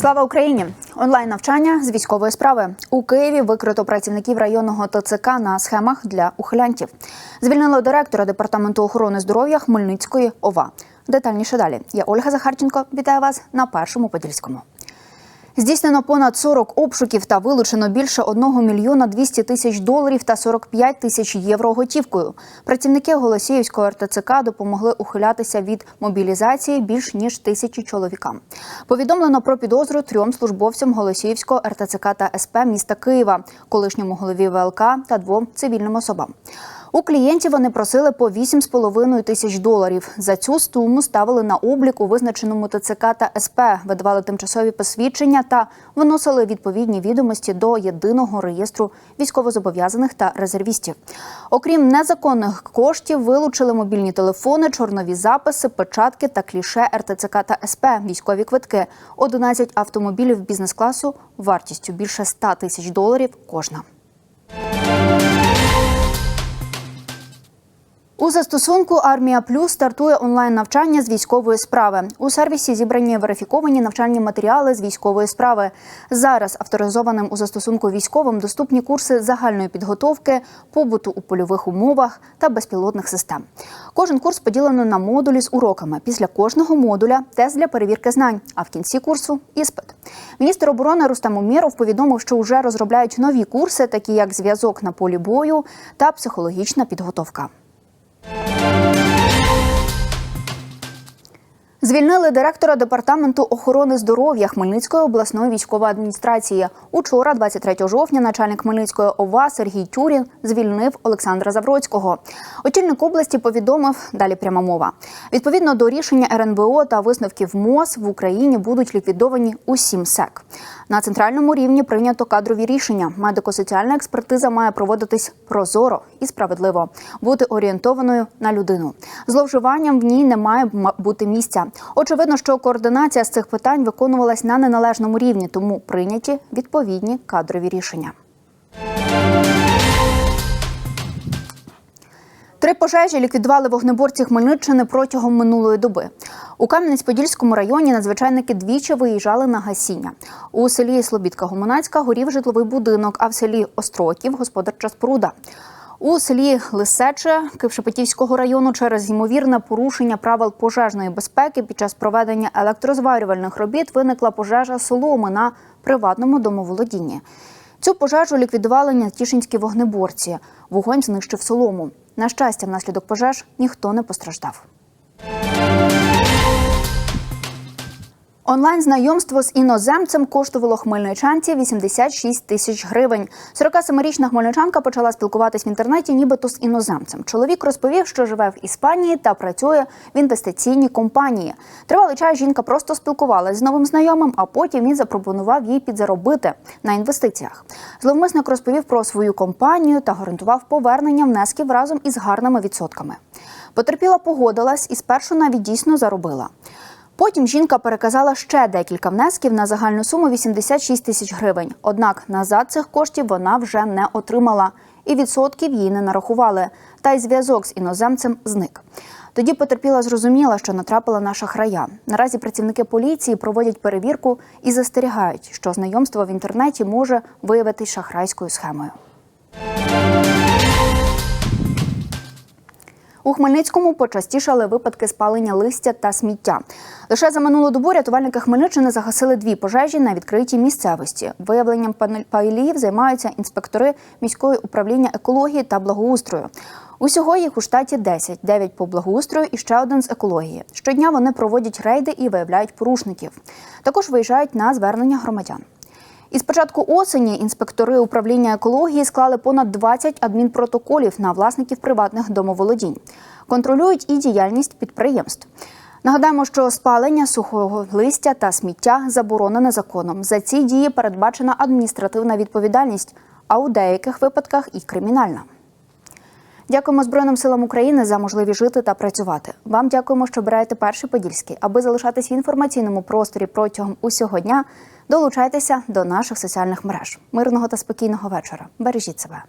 Слава Україні! Онлайн навчання з військової справи у Києві викрито працівників районного ТЦК на схемах для ухилянтів. Звільнили директора департаменту охорони здоров'я Хмельницької ОВА. Детальніше далі. Я Ольга Захарченко. Вітаю вас на першому подільському. Здійснено понад 40 обшуків та вилучено більше 1 мільйона 200 тисяч доларів та 45 тисяч євро готівкою. Працівники Голосіївського РТЦК допомогли ухилятися від мобілізації більш ніж тисячі чоловікам. Повідомлено про підозру трьом службовцям Голосіївського РТЦК та СП міста Києва, колишньому голові ВЛК та двом цивільним особам. У клієнтів вони просили по 8,5 тисяч доларів. За цю суму ставили на облік у визначеному ТЦК та СП, видавали тимчасові посвідчення та виносили відповідні відомості до єдиного реєстру військовозобов'язаних та резервістів. Окрім незаконних коштів, вилучили мобільні телефони, чорнові записи, печатки та кліше РТЦК та СП, військові квитки, 11 автомобілів бізнес-класу вартістю більше 100 тисяч доларів кожна. Застосунку Армія Плюс стартує онлайн навчання з військової справи. У сервісі зібрані верифіковані навчальні матеріали з військової справи. Зараз авторизованим у застосунку військовим доступні курси загальної підготовки, побуту у польових умовах та безпілотних систем. Кожен курс поділено на модулі з уроками. Після кожного модуля тест для перевірки знань. А в кінці курсу іспит. Міністр оборони Рустам Умєров повідомив, що вже розробляють нові курси, такі як зв'язок на полі бою та психологічна підготовка. Звільнили директора департаменту охорони здоров'я Хмельницької обласної військової адміністрації. Учора, 23 жовтня, начальник Хмельницької ОВА Сергій Тюрін звільнив Олександра Завроцького. Очільник області повідомив далі пряма мова. Відповідно до рішення РНБО та висновків МОЗ в Україні будуть ліквідовані усі МСЕК. На центральному рівні прийнято кадрові рішення. Медико-соціальна експертиза має проводитись прозоро і справедливо, бути орієнтованою на людину. Зловживанням в ній не має бути місця. Очевидно, що координація з цих питань виконувалась на неналежному рівні, тому прийняті відповідні кадрові рішення. Три пожежі ліквідували вогнеборці Хмельниччини протягом минулої доби. У Кам'янець-Подільському районі надзвичайники двічі виїжджали на гасіння. У селі Слобідка Гомунацька горів житловий будинок, а в селі Остроків господарча споруда. У селі Лисече Кившепетівського району через ймовірне порушення правил пожежної безпеки під час проведення електрозварювальних робіт виникла пожежа соломи на приватному домоволодінні. Цю пожежу ліквідували нятішинські вогнеборці. Вогонь знищив солому. На щастя, внаслідок пожеж ніхто не постраждав. Онлайн знайомство з іноземцем коштувало хмельничанці 86 тисяч гривень. 47-річна хмельничанка почала спілкуватись в інтернеті, нібито з іноземцем. Чоловік розповів, що живе в Іспанії та працює в інвестиційній компанії. Тривалий час жінка просто спілкувалася з новим знайомим, а потім він запропонував їй підзаробити на інвестиціях. Зловмисник розповів про свою компанію та гарантував повернення внесків разом із гарними відсотками. Потерпіла погодилась і спершу навіть дійсно заробила. Потім жінка переказала ще декілька внесків на загальну суму 86 тисяч гривень. Однак назад цих коштів вона вже не отримала, і відсотків їй не нарахували. Та й зв'язок з іноземцем зник. Тоді потерпіла зрозуміла, що натрапила на шахрая. Наразі працівники поліції проводять перевірку і застерігають, що знайомство в інтернеті може виявитись шахрайською схемою. У Хмельницькому почастішали випадки спалення листя та сміття. Лише за минулу добу рятувальники Хмельниччини загасили дві пожежі на відкритій місцевості. Виявленням пайлів займаються інспектори міського управління екології та благоустрою. Усього їх у штаті 10, 9 по благоустрою і ще один з екології. Щодня вони проводять рейди і виявляють порушників. Також виїжджають на звернення громадян. Із початку осені інспектори управління екології склали понад 20 адмінпротоколів на власників приватних домоволодінь. Контролюють і діяльність підприємств. Нагадаємо, що спалення сухого листя та сміття заборонене законом. За ці дії передбачена адміністративна відповідальність, а у деяких випадках і кримінальна. Дякуємо Збройним силам України за можливість жити та працювати. Вам дякуємо, що обираєте перший подільський. Аби залишатись в інформаційному просторі протягом усього дня. Долучайтеся до наших соціальних мереж. Мирного та спокійного вечора. Бережіть себе.